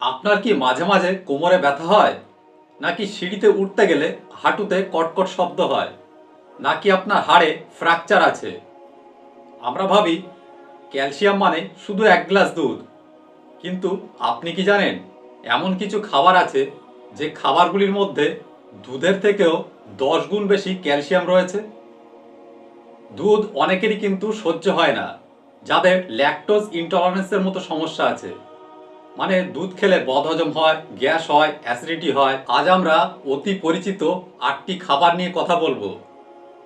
আপনার কি মাঝে মাঝে কোমরে ব্যথা হয়? নাকি সিঁড়িতে উঠতে গেলে হাঁটুতে কটকট শব্দ হয়? নাকি আপনার হাড়ে ফ্র্যাকচার আছে? আমরা ভাবি, ক্যালসিয়াম মানে শুধু এক গ্লাস দুধ। কিন্তু আপনি কি জানেন, এমন কিছু খাবার আছে যে খাবারগুলির মধ্যে দুধের থেকেও দশ গুণ বেশি ক্যালসিয়াম রয়েছে? দুধ অনেকেরই কিন্তু সহ্য হয় না, যাদের ল্যাকটোজ ইনটলারেন্সের মতো সমস্যা আছে। মানে দুধ খেলে বদহজম হয়, গ্যাস হয়, অ্যাসিডিটি হয়। আজ আমরা অতি পরিচিত আটটি খাবার নিয়ে কথা বলব।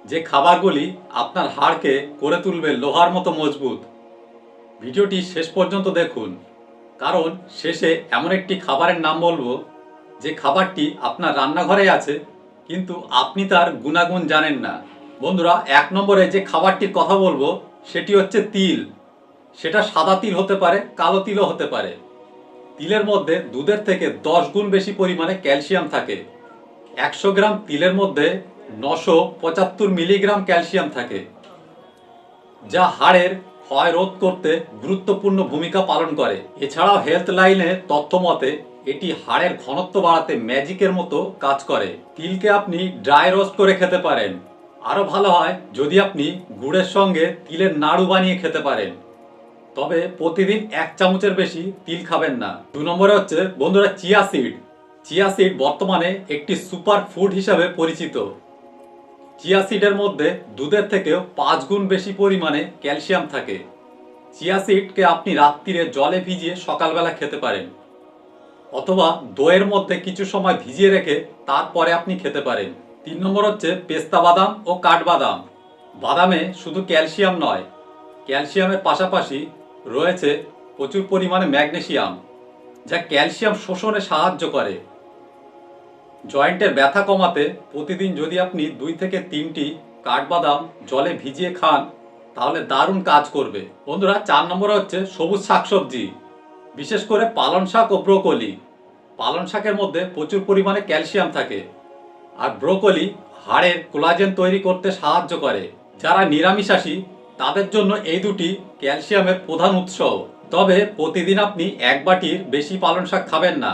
যে খাবারগুলি আপনার হাড়কে করে তুলবে লোহার মতো মজবুত। ভিডিওটি শেষ পর্যন্ত দেখুন। কারণ শেষে এমন একটি খাবারের নাম বলব, যে খাবারটি আপনার রান্নাঘরে আছে, কিন্তু আপনি তার গুণাগুণ জানেন না। বন্ধুরা, এক নম্বরে যে খাবারটির কথা বলব, সেটি হচ্ছে তিল। সেটা সাদা তিল হতে পারে, কালো তিলও হতে পারে। তিলের মধ্যে দুধের থেকে দশ গুণ বেশি পরিমাণে ক্যালসিয়াম থাকে। একশো গ্রাম তিলের মধ্যে নশো পঁচাত্তর মিলিগ্রাম ক্যালসিয়াম থাকে, যা হাড়ের ক্ষয় রোধ করতে গুরুত্বপূর্ণ ভূমিকা পালন করে। এছাড়াও হেলথ লাইনে তথ্য মতে, এটি হাড়ের ঘনত্ব বাড়াতে ম্যাজিকের মতো কাজ করে। তিলকে আপনি ড্রাই রোস্ট করে খেতে পারেন। আরও ভালো হয় যদি আপনি গুড়ের সঙ্গে তিলের নাড়ু বানিয়ে খেতে পারেন। তবে প্রতিদিন এক চামচের বেশি তিল খাবেন না। দু নম্বরে হচ্ছে, বন্ধুরা, চিয়া সিড। চিয়া সিড বর্তমানে একটি সুপার ফুড হিসাবে পরিচিত। চিয়া সিডের মধ্যে দুধের থেকেও পাঁচ গুণ বেশি পরিমাণে ক্যালসিয়াম থাকে। চিয়া সিডকে আপনি রাত্রিরে জলে ভিজিয়ে সকালবেলা খেতে পারেন। অথবা দইয়ের মধ্যে কিছু সময় ভিজিয়ে রেখে তারপরে আপনি খেতে পারেন। তিন নম্বর হচ্ছে, পেস্তা বাদাম ও কাঠবাদাম। বাদামে শুধু ক্যালসিয়াম নয়, ক্যালসিয়ামের পাশাপাশি রয়েছে প্রচুর পরিমাণে ম্যাগনেসিয়াম যা ক্যালসিয়াম শোষণে সাহায্য করে। জয়েন্টের ব্যথা কমাতে প্রতিদিন যদি আপনি দুই থেকে তিনটি কাঠবাদাম জলে ভিজিয়ে খান, তাহলে দারুণ কাজ করবে। বন্ধুরা, চার নম্বরে হচ্ছে সবুজ শাকসবজি, বিশেষ করে পালন শাক ও ব্রোকলি। পালন শাকের মধ্যে প্রচুর পরিমাণে ক্যালসিয়াম থাকে আর ব্রোকলি হাড়ের কোলাজেন তৈরি করতে সাহায্য করে, যারা নিরামিষাশী তাদের জন্য এই দুটি ক্যালসিয়ামের প্রধান উৎস তবে প্রতিদিন আপনি এক বাটির বেশি পালন শাক খাবেন না,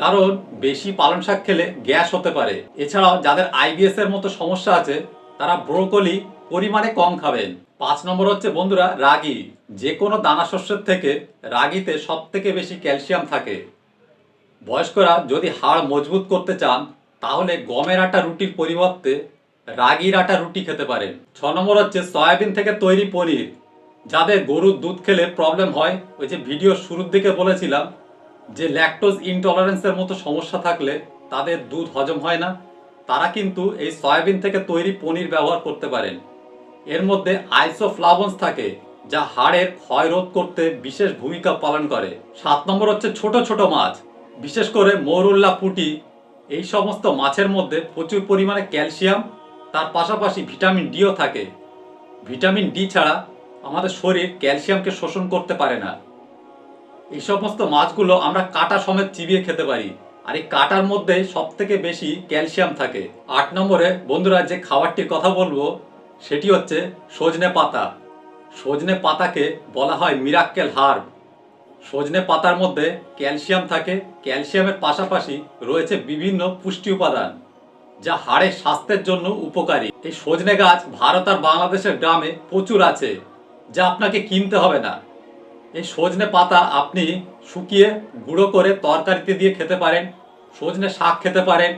কারণ বেশি পালন শাক খেলে গ্যাস হতে পারে। এছাড়াও যাদের আইবিএস এর মতো সমস্যা আছে, তারা ব্রোকলি পরিমাণে কম খাবেন। পাঁচ নম্বর হচ্ছে বন্ধুরা, রাগি। যে কোনো দানা শস্যের থেকে রাগিতে সব থেকে বেশি ক্যালসিয়াম থাকে। বয়স্করা যদি হাড় মজবুত করতে চান, তাহলে গমের আটা রুটির পরিবর্তে রাগির আটা রুটি খেতে পারেন। ছ নম্বর হচ্ছে সয়াবিন থেকে তৈরি পনির। যাদের গরুর দুধ খেলে প্রবলেম হয়, ওই যে ভিডিও শুরুর দিকে বলেছিলাম, যে ল্যাকটোজ ইনটলারেন্সের মতো সমস্যা থাকলে তাদের দুধ হজম হয় না। তারা কিন্তু এই সয়াবিন থেকে তৈরি পনির ব্যবহার করতে পারেন। এর মধ্যে আইসোফ্লাভন্স থাকে, যা হাড়ের ক্ষয় রোধ করতে বিশেষ ভূমিকা পালন করে। সাত নম্বর হচ্ছে ছোট ছোট মাছ, বিশেষ করে মৌরুল্লা পুটি। এই সমস্ত মাছের মধ্যে প্রচুর পরিমাণে ক্যালসিয়াম তার পাশাপাশি ভিটামিন ডিও থাকে। ভিটামিন ডি ছাড়া আমাদের শরীর ক্যালসিয়ামকে শোষণ করতে পারে না। এই সমস্ত মাছগুলো আমরা কাটা সমেত চিবিয়ে খেতে পারি। আর এই কাটার মধ্যে সব থেকে বেশি ক্যালসিয়াম থাকে। আট নম্বরে বন্ধুরা যে খাবারটির কথা বলব, সেটি হচ্ছে সজনে পাতা। সজনে পাতাকে বলা হয় মিরাক্কেল হার্ব। সজনে পাতার মধ্যে ক্যালসিয়াম থাকে। ক্যালসিয়ামের পাশাপাশি রয়েছে বিভিন্ন পুষ্টি উপাদান। যা হাড়ের স্বাস্থ্যের জন্য উপকারী। এই সজনে গাছ ভারত আর বাংলাদেশের গ্রামে প্রচুর আছে, যা আপনাকে কিনতে হবে না। এই সজনে পাতা আপনি শুকিয়ে গুঁড়ো করে তরকারিতে দিয়ে খেতে পারেন, সজনে শাক খেতে পারেন।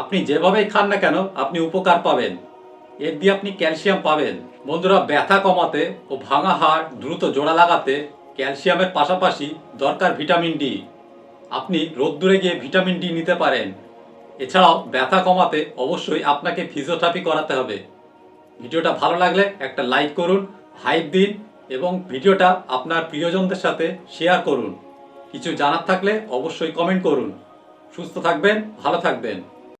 আপনি যেভাবেই খান না কেন, আপনি উপকার পাবেন। এর দিয়ে আপনি ক্যালসিয়াম পাবেন। বন্ধুরা, ব্যথা কমাতে ও ভাঙা হাড় দ্রুত জোড়া লাগাতে ক্যালসিয়ামের পাশাপাশি দরকার ভিটামিন ডি। আপনি রোদ্দুরে গিয়ে ভিটামিন ডি নিতে পারেন। এছাড়াও ব্যথা কমাতে অবশ্যই আপনাকে ফিজিওথেরাপি করাতে হবে। ভিডিওটা ভালো লাগলে একটা লাইক করুন হাইপ দিন এবং ভিডিওটা আপনার প্রিয়জনদের সাথে শেয়ার করুন। কিছু জানার থাকলে অবশ্যই কমেন্ট করুন। সুস্থ থাকবেন, ভালো থাকবেন।